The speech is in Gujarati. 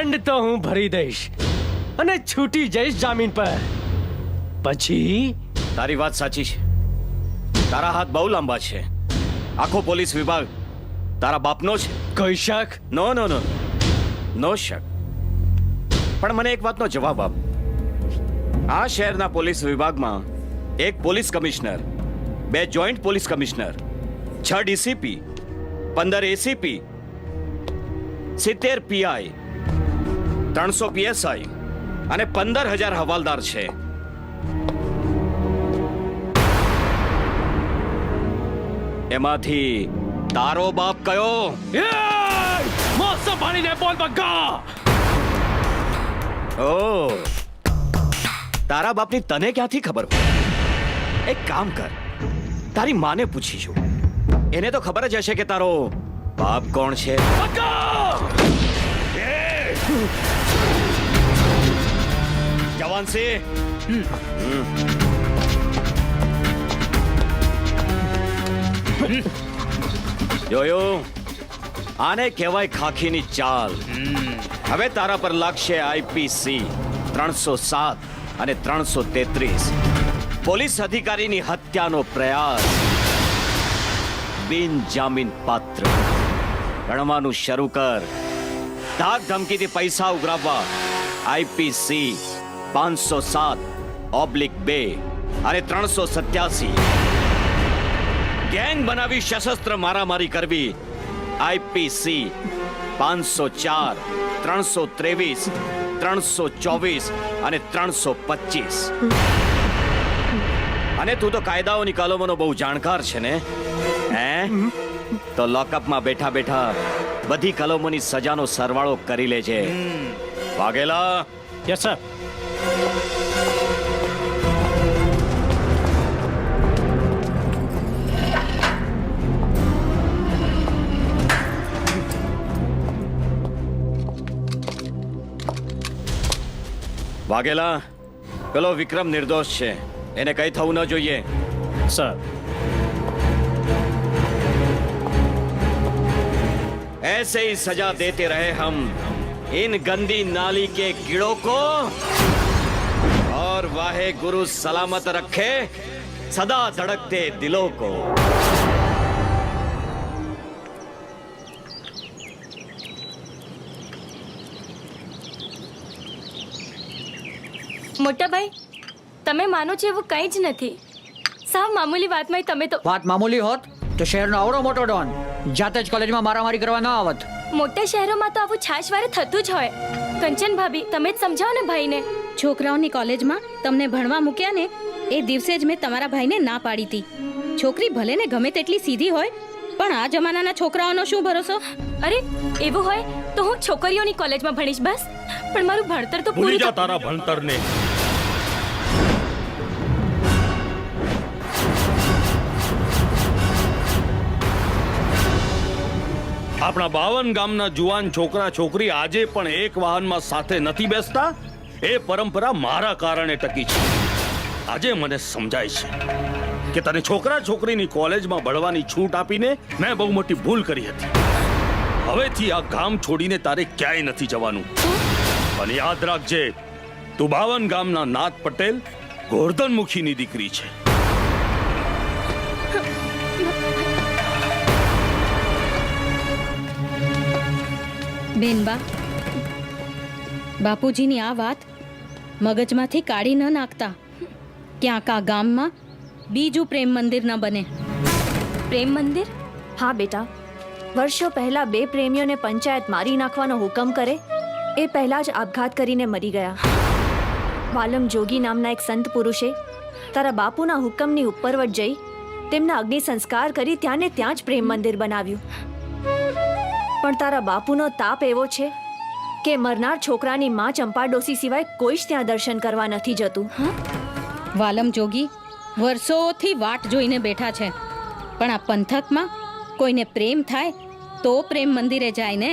દંડ તો હું ભરી દઈશ અને છૂટી જઈશ જામીન પર. પછી? તારી વાત સાચી છે. તારા હાથ બહુ લાંબા છે. આખો પોલીસ વિભાગ તારા બાપનો છે. કોઈ શક? નો નો નો. નો શક. પણ મને એક વાતનો જવાબ આપ. આ શહેરના પોલીસ વિભાગમાં એક પોલીસ કમિશનર બે જોઈન્ટ પોલીસ કમિશનર છ ડીસીપી પંદર એસીપી સિત્તેર પીઆઈ ત્રણસો પીએસઆઈ અને પંદર હજાર હવાલદાર છે. એમાંથી તારો બાપ કયો? મોસો પાણીને બોલ બગ્ગા ઓ! તારા બાપની તને ક્યાંથી ખબર હોય? એક કામ કર. તારી માને પૂછીશું એને તો ખબર જ હશે કે તારો બાપ કોણ છે. જવાન સિંહ જોયું? આને કહેવાય ખાખીની ચાલ. હવે તારા પર લાગશે આઈપીસી ત્રણસો સાત અને ત્રણસો તેત્રીસ. પોલીસ અધિકારીની હત્યાનો પ્રયાસ. બિન જામીન પાત્ર. ગણવાનું શરૂ કર. ધાક ધમકીથી પૈસા ઉઘરાવવા આઈપીસી પાંચસો સાત ઓબ્લિક બે અને ત્રણસો સત્યાસી ગેંગ બનાવી સશસ્ત્ર મારામારી કરવી આઈપીસી પાંચસો ચાર ત્રણસો ત્રેવીસ ત્રણસો ચોવીસ અને ત્રણસો પચીસ અને તું તો કાયદાઓની કલમોનો બહુ જાણકાર છે ને હે તો લોકઅપમાં બેઠા બેઠા બધી કલમોની સજાનો સરવાળો કરી લે છે. વાઘેલા? યસ સર વાઘેલા પેલો વિક્રમ નિર્દોષ છે. એને કઈ થવું ન જોઈએ. સર ऐसे ही सजा देते रहे हम इन गंदी नाली के कीड़ों को और वाहे गुरु सलामत रखे सदा धड़कते दिलों को મોટા ભાઈ તમે માનો છો એવું કંઈ જ નથી સાવ મામૂલી વાતમાં તમે તો વાત મામૂલી હોત તો શહેરનો આવડો મોટો ડોન જાતે જ કોલેજમાં મારામારી કરવા ન આવત. મોટા શહેરોમાં તો આવું છાશવારે થતું જ હોય. કંચન ભાભી તમે જ સમજાવો ને ભાઈને. છોકરાઓની કોલેજમાં તમને ભણવા મૂક્યા ને એ દિવસે જ મેં તમારા ભાઈને ના પાડી હતી છોકરી ભલે ને ગમે તેટલી સીધી હોય પણ આ જમાનાના છોકરાઓનો શું ભરોસો? અરે એવું હોય તો હું છોકરીઓની કોલેજમાં ભણીશ બસ. પણ મારું ભણતર તો ભૂલી પૂરું જા તારા ભણતરને. આપણા બાવન ગામના જુવાન છોકરા છોકરી આજે પણ એક વાહનમાં સાથે નથી બેસતા? એ પરંપરા મારા કારણે ટકી છે. આજે મને સમજાય છે કે તને છોકરા છોકરીની કોલેજમાં ભણવાની છૂટ આપીને મેં બહુ મોટી ભૂલ કરી હતી. હવેથી આ ગામ છોડીને તારે ક્યાંય નથી જવાનું. અને યાદ રાખજે, તું બાવન ગામના નાથ પટેલ ગોરધનમુખીની દીકરી છે. બેનબા બાપુજીની આ વાત મગજમાંથી કાઢી ન નાખતા. ક્યાંક આ ગામમાં બીજું પ્રેમ મંદિર ન બને. પ્રેમ મંદિર? હા બેટા. વર્ષો પહેલા બે પ્રેમીઓને પંચાયત મારી નાખવાનો હુકમ કરે, એ પહેલા જ આપઘાત કરીને મરી ગયા. વાલમ જોગી નામના એક સંત પુરુષે તારા બાપુના હુકમની ઉપરવટ જઈ તેમના અગ્નિ સંસ્કાર કરી ત્યાં ને ત્યાં જ પ્રેમ મંદિર બનાવ્યું. પણ તારા બાપુનો તાપ એવો છે કે મરનાર છોકરાની માં ચંપા ડોસી સિવાય કોઈ જ ત્યાં દર્શન કરવા નથી જતું? વાલમ જોગી વર્ષોથી વાટ જોઈને બેઠા છે. પણ આ પંથકમાં કોઈને પ્રેમ થાય તો પ્રેમ મંદિરે જાય ને?